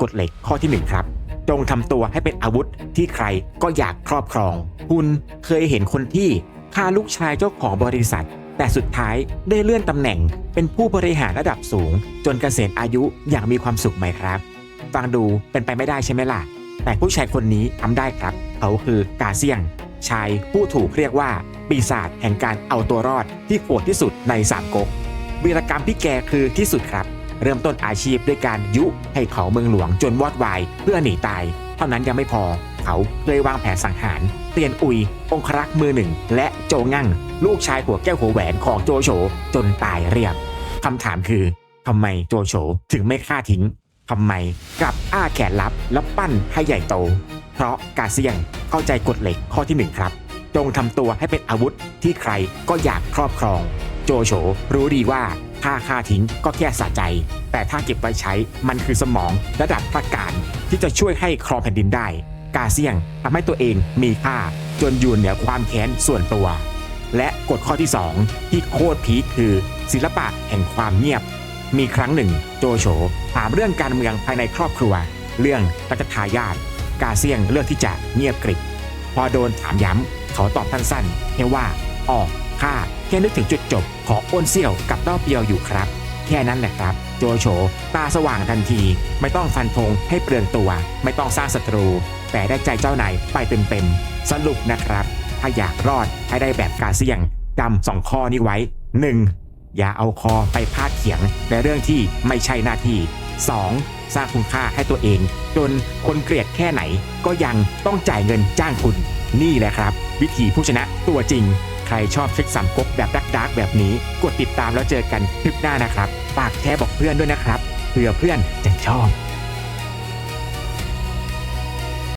กฎเหล็กข้อที่หนึ่งครับ จงทำตัวให้เป็นอาวุธที่ใครก็อยากครอบครอง คุณเคยเห็นคนที่ฆ่าลูกชายเจ้าของบริษัท แต่สุดท้ายได้เลื่อนตำแหน่ง เป็นผู้บริหารระดับสูง จนเกษียณอายุอย่างมีความสุขไหมครับ ฟังดูเป็นไปไม่ได้ใช่ไหมล่ะ แต่ผู้ชายคนนี้ทำได้ครับ เขาคือกาเซียง ชายผู้ถูกเรียกว่าปีศาจแห่งการเอาตัวรอดที่โหดที่สุดในสามก๊กวีรกรรมพี่แกคือที่สุดครับ เริ่มต้นอาชีพด้วยการยุให้เขาเมืองหลวงจนวอดวายเพื่อหนีตาย เท่านั้นยังไม่พอ เขาเลยวางแผนสังหารเตียนอุย องครักษ์มือหนึ่ง และโจงั่ง ลูกชายหัวแก้วหัวแหวนของโจโฉจนตายเรียบคำถามคือทำไมโจโฉถึงไม่ฆ่าทิ้งทำไมกลับอ้าแขนรับแล้วปั้นให้ใหญ่โต เพราะกาเซียงเข้าใจกฎเหล็กข้อที่หนึ่งครับ จงทำตัวให้เป็นอาวุธที่ใครก็อยากครอบครอง โจโฉรู้ดีว่า ถ้าฆ่าทิ้งก็แค่สะใจ แต่ถ้าเก็บไว้ใช้มันคือสมองระดับประการ ที่จะช่วยให้ครองแผ่นดินได้ กาเซียงทำให้ตัวเองมีค่า จนอยู่เหนือความแค้นส่วนตัว และกฎข้อที่ 2 ที่โคตรพีคคือ ศิลปะแห่งความเงียบ มีครั้งหนึ่ง โจโฉถามเรื่องการเมืองภายในครอบครัว เรื่องรัชทายาทกาเซียงเลือกที่จะเงียบกริบพอโดนถามย้ำเขาตอบสั้นๆแค่ว่าอ๋อ ข้าแค่นึกถึงจุดจบของอ้นเซี่ยวกับเต้าเปียวอยู่ครับ แค่นั้นแหละครับ โจโฉตาสว่างทันที ไม่ต้องฟันธงให้เปลืองตัว ไม่ต้องสร้างศัตรู แต่ได้ใจเจ้านายไปเต็มๆสรุปนะครับ ถ้าอยากรอดให้ได้แบบกาเซียงจำสองข้อนี้ไว้ 1. อย่าเอาคอไปพาดเขียงในเรื่องที่ไม่ใช่หน้าที่ 2. สร้างคุณค่าให้ตัวเอง จนคนเกลียดแค่ไหน ก็ยังต้องจ่ายเงินจ้างคุณ นี่แหละครับ วิธีผู้ชนะตัวจริง ใครชอบเช็คสามก๊กแบบดักดักๆแบบนี้ กดติดตามแล้วเจอกันคลิปหน้านะครับฝากแชร์บอกเพื่อนด้วยนะครับเผื่อเพื่อนจะชอบ